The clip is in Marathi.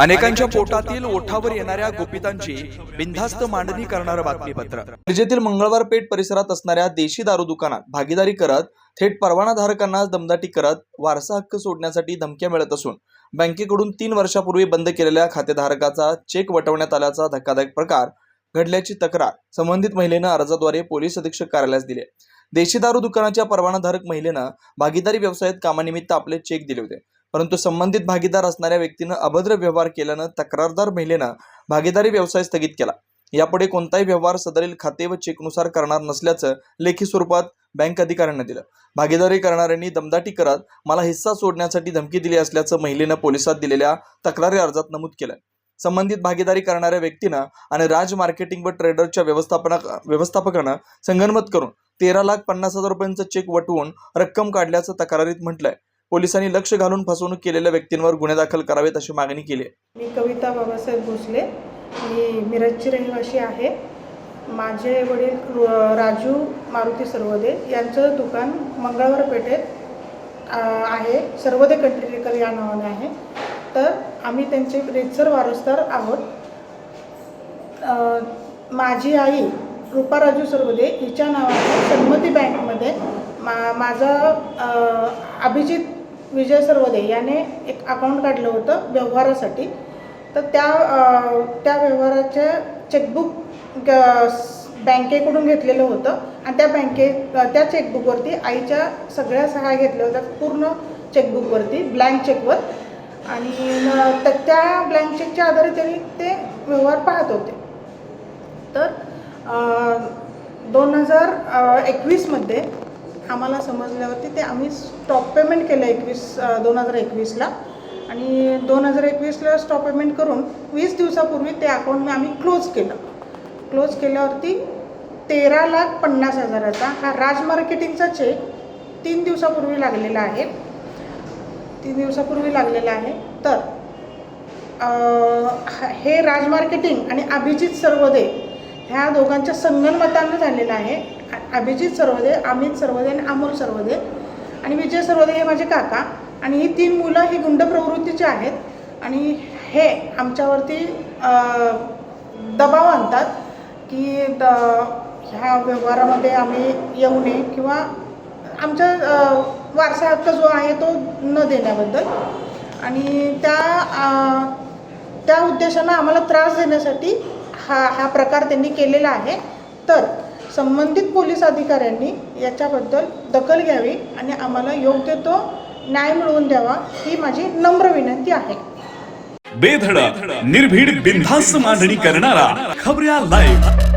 अनेकांच्या पोटातील ओठावर येणाऱ्या गोपितांची बिनधास्त मांडणी करणारं बातमीपत्र. मिरजेतील मंगळवार पेठ परिसरात असणाऱ्या देशी दारू दुकानात भागीदारी करत थेट परवानाधारकांना दमदाटी करत वारसा हक्क सोडण्यासाठी धमक्या मिळत असून बँकेकडून तीन वर्षापूर्वी बंद केलेल्या खातेधारकाचा चेक वटवण्यात आल्याचा धक्कादायक प्रकार घडल्याची तक्रार संबंधित महिलेनं अर्जाद्वारे पोलीस अधीक्षक कार्यालयास दिली देशी दारू दुकानाच्या परवानाधारक महिलेनं भागीदारी व्यवसायात कामानिमित्त आपले चेक दिले होते. परंतु संबंधित भागीदार असणाऱ्या व्यक्तीनं अभद्र व्यवहार केल्यानं तक्रारदार महिलेनं भागीदारी व्यवसाय स्थगित केला. यापुढे कोणताही व्यवहार सदरील खाते व चेकनुसार करणार नसल्याचं लेखी स्वरूपात बँक अधिकाऱ्यांना दिलं. भागीदारी करणाऱ्यांनी दमदाटी करत मला हिस्सा सोडण्यासाठी धमकी दिली असल्याचं महिलेनं पोलिसात दिलेल्या तक्रारी अर्जात नमूद केलं संबंधित भागीदारी करणाऱ्या व्यक्तीनं आणि राज मार्केटिंग व ट्रेडरच्या व्यवस्थापना व्यवस्थापकानं संगनमत करून तेरा लाख पन्नास हजार रुपयांचा चेक वटवून रक्कम काढल्याचं तक्रारीत म्हटलंय. पोलिसांनी लक्ष घालून फसवणूक केलेल्या व्यक्तींवर गुन्हे दाखल करावेत अशी मागणी केली मी कविता बाबासाहेब भोसले. मी मिरजची रहिवाशी आहे. माझे वडील राजू मारुती सर्वदे यांचं दुकान मंगळवार पेठेत आहे. सर्वदे कंट्रीकल या नावाने आहे. तर आम्ही त्यांचे रेजसर वारसदार आहोत. माझी आई रूपा राजू सर्वदे हिच्या नावाने सन्मती बँकमध्ये मा माझा अभिजित विजय सर्वदे याने एक अकाउंट काढलं होतं व्यवहारासाठी. तर त्या त्या व्यवहाराचे चेकबुक ग- बँकेकडून घेतलेलं होतं. आणि त्या बँके त्या चेकबुकवरती आईच्या सगळ्या सहाय्या घेतल्या होत्या पूर्ण चेकबुकवरती ब्लँक चेकवर आणि तर त्या ब्लँक चेकच्या आधारे त्यांनी ते व्यवहार पाहत होते. तर दोन हजार एकवीसमध्ये आम्हाला समजल्यावरती ते आम्ही स्टॉप पेमेंट केलं एकवीस दोन हजार एकवीसला. आणि दोन हजार एकवीसला स्टॉप पेमेंट करून वीस दिवसापूर्वी ते अकाउंट आम्ही क्लोज केलं. क्लोज केल्यावरती तेरा लाख पन्नास हजाराचा हा राज मार्केटिंगचा चेक तीन दिवसापूर्वी लागलेला आहे. तीन दिवसापूर्वी लागलेला आहे. तर हे राज मार्केटिंग आणि अभिजित सर्वदे ह्या दोघांच्या संगनमतानं झालेलं आहे. अभिजित सर्वदे अमित सर्वदे आणि अमोल सर्वदे. आणि विजय सर्वदे हे माझे काका. आणि ही तीन मुलं ही गुंड प्रवृत्तीची आहेत. आणि हे आमच्यावरती दबाव आणतात की द ह्या व्यवहारामध्ये आम्ही येऊ नये किंवा आमच्या वारसा हक्क जो आहे तो न देण्याबद्दल. आणि त्या त्या उद्देशानं आम्हाला त्रास देण्यासाठी हा हा प्रकार त्यांनी केलेला आहे. तर संबंधित पोलीस अधिकाऱ्यांनी याच्याबद्दल दखल घ्यावी आणि आम्हाला योग्य तो न्याय मिळवून द्यावा ही माझी नम्र विनंती आहे. बेधडक निर्भीड बिनधास्त मांडणी करणारा खबऱ्या लाईव्ह